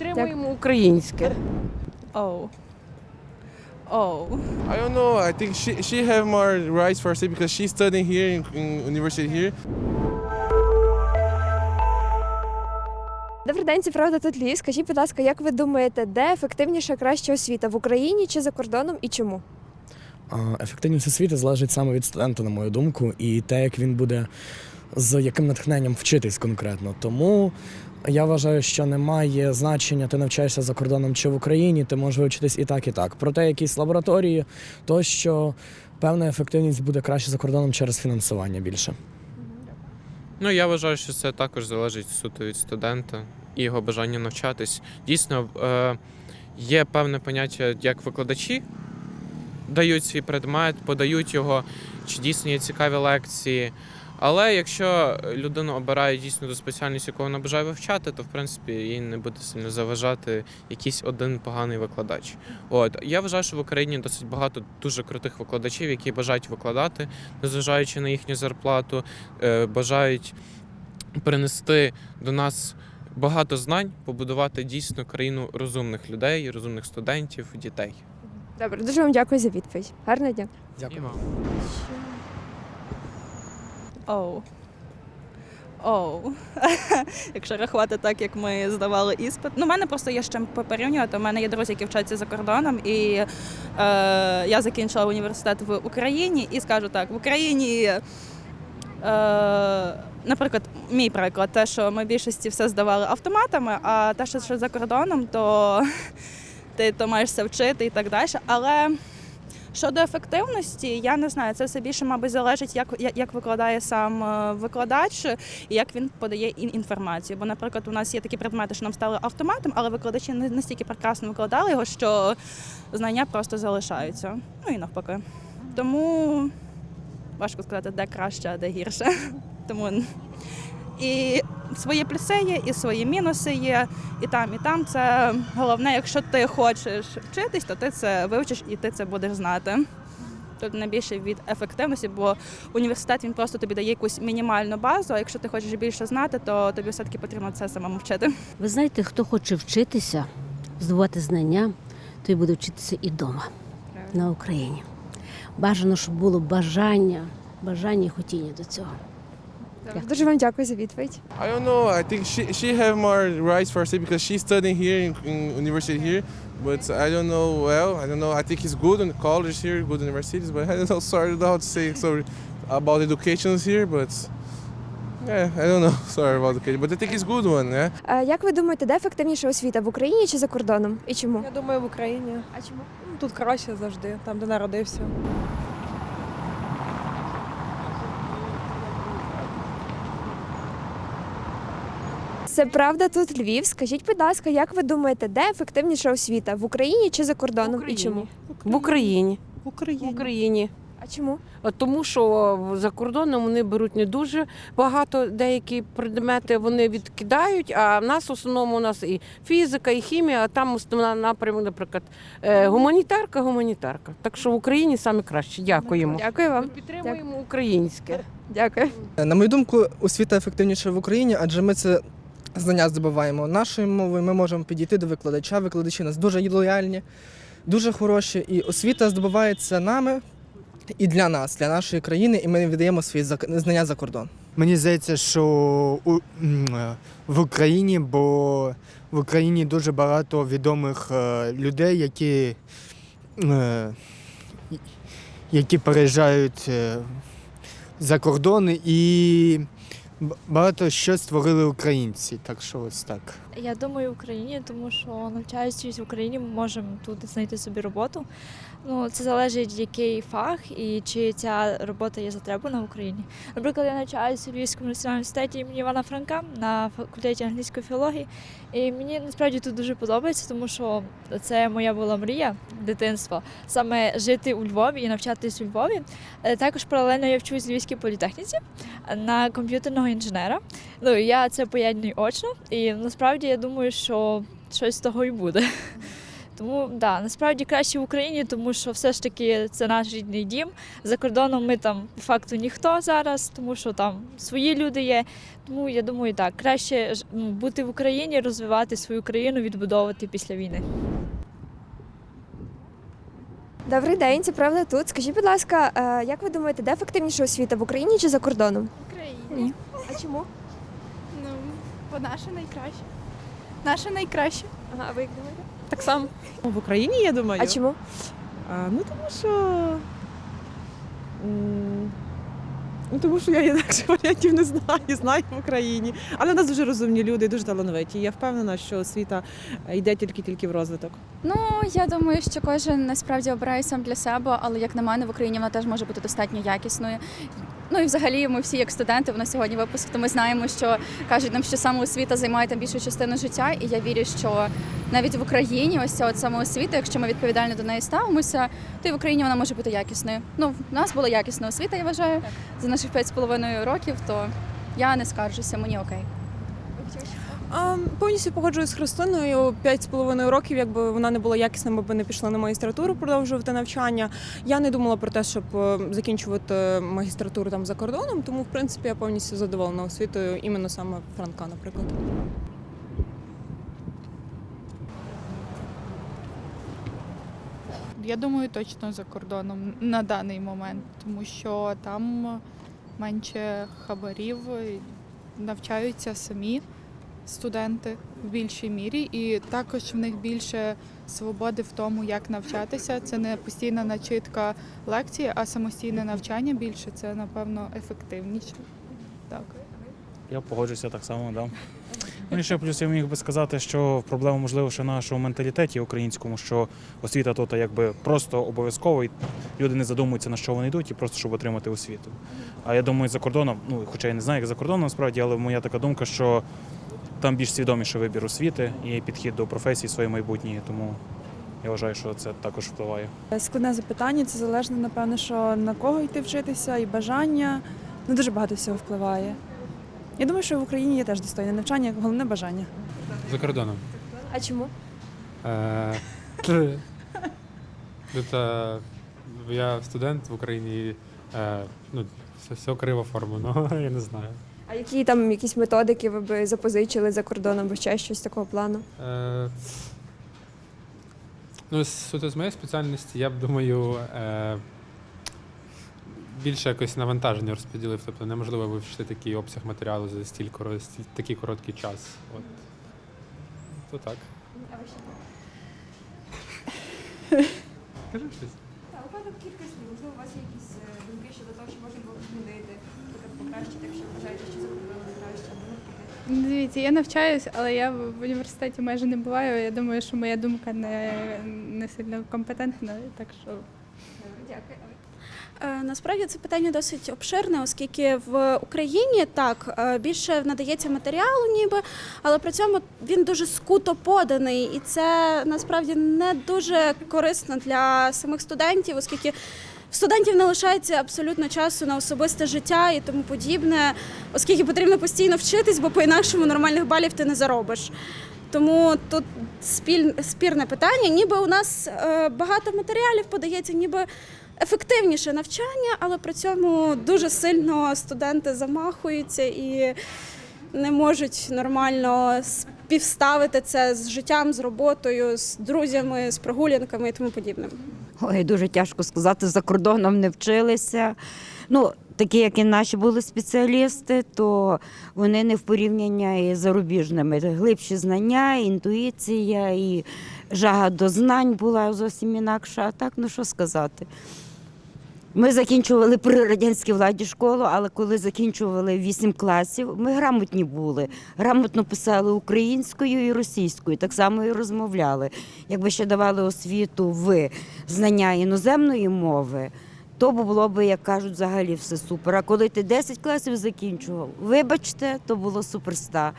Підтримуємо українське. Oh. Oh. I don't know. I think she she have more rights for herself because she's studying here in, in university here. Добрий день, це правда тут Львів. Скажіть, будь ласка, як ви думаєте, де ефективніша краща освіта в Україні чи за кордоном і чому? А, Ефективність освіти залежить саме від студента, на мою думку, і те, як він буде з яким натхненням вчитись конкретно. Тому я вважаю, що немає значення, ти навчаєшся за кордоном чи в Україні, ти можеш вивчитись і так, і так. Проте якісь лабораторії, то що певна ефективність буде краще за кордоном через фінансування більше. Ну, я вважаю, що це також залежить суто від студента і його бажання навчатись. Дійсно, е, є певне поняття, як викладачі дають свій предмет, подають його, чи дійсно є цікаві лекції. Але якщо людина обирає дійсно до спеціальності, яку вона бажає вивчати, то в принципі їй не буде сильно заважати якийсь один поганий викладач. От я вважаю, що в Україні досить багато дуже крутих викладачів, які бажають викладати, незважаючи на їхню зарплату, е, бажають принести до нас багато знань, побудувати дійсно країну розумних людей, розумних студентів, дітей. Добре, дуже вам дякую за відповідь. Гарного дня. Дякую. Вам. Oh. Oh. Якщо рахувати так, як ми здавали іспит. Ну, в мене просто є з чим порівнювати. У мене є друзі, які вчаться за кордоном, і е, я закінчила університет в Україні і скажу так: в Україні. Е, Наприклад, мій приклад, те, що ми більшості все здавали автоматами, а те, що за кордоном, то ти то маєш все вчити і так далі. Але Щодо ефективності, я не знаю, це все більше, мабуть, залежить, як, як, викладає сам е, викладач і як він подає інформацію. Бо, наприклад, у нас є такі предмети, що нам стали автоматом, але викладачі не настільки прекрасно викладали його, що знання просто залишаються. Ну і навпаки. Тому важко сказати, де краще, а де гірше. Тому і свої плюси є, і свої мінуси є, і там, і там. Це головне, якщо ти хочеш вчитись, то ти це вивчиш і ти це будеш знати. Тут найбільше від ефективності, бо університет він просто тобі дає якусь мінімальну базу. А якщо ти хочеш більше знати, то тобі все-таки потрібно це самому вчити. Ви знаєте, хто хоче вчитися, здобувати знання, той буде вчитися і вдома, на Україні. Бажано, щоб було бажання, бажання і хотіння до цього. Добре, Дуже вам дякую за відповідь. I don't know. I think she she have more rights for herself because she's studying here in, in university here. But I don't know well. I don't know. I think it's good in colleges here, good universities. But I don't know. Sorry, how to say sorry about education here. But yeah, I don't know. Sorry about education. But I think it's good one. Yeah. Е, Як ви думаєте, де ефективніша освіта в Україні чи за кордоном? І чому? Я думаю, в Україні. А чому? Ну, Тут краще завжди, там, де народився. Це правда тут Львів. Скажіть, будь ласка, як ви думаєте, де ефективніша освіта в Україні чи за кордоном? І чому? В Україні. В Україні. В Україні. А чому? От Тому що за кордоном вони беруть не дуже багато деякі предмети вони відкидають. А в нас в основному у нас і фізика, і хімія, а там основна напрямок, наприклад, е, гуманітарка, гуманітарка. Так що в Україні саме краще. Дякуємо. Дякую Ми вам. підтримуємо українське. Дякую. На мою думку, освіта ефективніша в Україні, адже ми це знання здобуваємо нашою мовою. Ми можемо підійти до викладача. Викладачі у нас дуже лояльні, дуже хороші. І освіта здобувається нами і для нас, для нашої країни, і ми віддаємо свої знання за кордон. Мені здається, що у, в Україні, бо в Україні дуже багато відомих е, людей, які, е, які переїжджають е, за кордон і багато що створили українці. Так що ось так. Я думаю, в Україні, тому що навчаючись в Україні, ми можемо тут знайти собі роботу. Ну, це залежить, який фах і чи ця робота є затребувана в Україні. Наприклад, я навчаюся у Львівському національному університеті імені Івана Франка на факультеті англійської філології. І мені насправді тут дуже подобається, тому що це моя була мрія дитинства саме жити у Львові і навчатись у Львові. Е, Також паралельно я вчусь в Львівській політехніці на комп'ютерного інженера. Ну я це поєдную очно, і насправді я думаю, що щось з того і буде. Тому да, насправді краще в Україні, тому що все ж таки це наш рідний дім. За кордоном ми там по факту ніхто зараз, тому що там свої люди є. Тому я думаю, так краще ну, бути в Україні, розвивати свою країну, відбудовувати після війни. Добрий день, це правда тут. Скажіть, будь ласка, е, як ви думаєте, де ефективніша освіта в Україні чи за кордоном? В Україні. А чому? Ну, бо наша найкраща. Наша найкраща. Ага, а ви як думаєте? Так само. В Україні, я думаю. А чому? А, ну тому що. Ну, тому що я інакше варіантів не знаю, знаю в Україні. Але в нас дуже розумні люди, дуже талановиті. Я впевнена, що освіта е, йде тільки-тільки в розвиток. Ну, я думаю, що кожен насправді обирає сам для себе, але як на мене, в Україні вона теж може бути достатньо якісною. Ну і взагалі ми всі як студенти, в нас сьогодні випуск, то ми знаємо, що кажуть нам, що самоосвіта займає там більшу частину життя, і я вірю, що навіть в Україні ось ця от самоосвіта, якщо ми відповідально до неї ставимося, то і в Україні вона може бути якісною. Ну, в нас була якісна освіта, я вважаю, за наших 5,5 років, то я не скаржуся, мені окей. Повністю погоджуюсь з Христиною. П'ять з половиною років, якби вона не була якісна, ми б не пішли на магістратуру продовжувати навчання. Я не думала про те, щоб е, закінчувати магістратуру там за кордоном, тому в принципі я повністю задоволена освітою іменно саме Франка, наприклад. Я думаю, точно за кордоном на даний момент, тому що там менше хабарів, навчаються самі студенти в більшій мірі, і також в них більше свободи в тому, як навчатися. Це не постійна начитка лекції, а самостійне навчання більше. Це напевно ефективніше. Так. Я погоджуюся так само, да. Ну і ще плюс я міг би сказати, що проблема можливо ще в нашому менталітеті українському, що освіта тут якби просто обов'язково, і люди не задумуються на що вони йдуть, і просто щоб отримати освіту. А я думаю, за кордоном, ну хоча я не знаю, як за кордоном насправді, але моя така думка, що там більш свідоміше вибір освіти і підхід до професії своєї майбутньої, тому я вважаю, що це також впливає. Складне запитання. Це залежно, напевно, що на кого йти вчитися, і бажання. Ну дуже багато всього впливає. Я думаю, що в Україні є теж достойне навчання, головне бажання. За кордоном. А чому? Е, е, я студент в Україні, е, ну, все, криво форму, ну я не знаю. А які там якісь методики ви б запозичили за кордоном або ще щось такого плану? Е, ну, суто з моєї спеціальності, я б думаю, е, більше якось навантаження розподілив. Тобто неможливо вивчити такий обсяг матеріалу за стільки такий короткий час. От. То так. Кажи щось. У кілька слів. Можливо, у вас є якісь е, думки щодо того, що можна було змінити, наприклад, покращити, якщо вважаєте, що зробили краще. Дивіться, я навчаюсь, але я в в університеті майже не буваю. Я думаю, що моя думка не, не сильно компетентна, так що Добре, дякую. Е, Насправді це питання досить обширне, оскільки в Україні так е, більше надається матеріалу, ніби, але при цьому він дуже скуто поданий, і це насправді не дуже корисно для самих студентів, оскільки в студентів не лишається абсолютно часу на особисте життя і тому подібне, оскільки потрібно постійно вчитись, бо по-інакшому нормальних балів ти не заробиш. Тому тут спіль, спірне питання. Ніби у нас е, багато матеріалів подається, ніби ефективніше навчання, але при цьому дуже сильно студенти замахуються і не можуть нормально співставити це з життям, з роботою, з друзями, з прогулянками і тому подібним. Ой, дуже тяжко сказати, за кордоном не вчилися. Ну, такі, як і наші були спеціалісти, то вони не в порівняння із зарубіжними. Глибші знання, інтуїція і жага до знань була зовсім інакша. А так, ну що сказати. Ми закінчували при радянській владі школу, але коли закінчували 8 класів, ми грамотні були. Грамотно писали українською і російською, так само і розмовляли. Якби ще давали освіту в знання іноземної мови, то було б, як кажуть, взагалі все супер. А коли ти 10 класів закінчував, вибачте, то було суперста.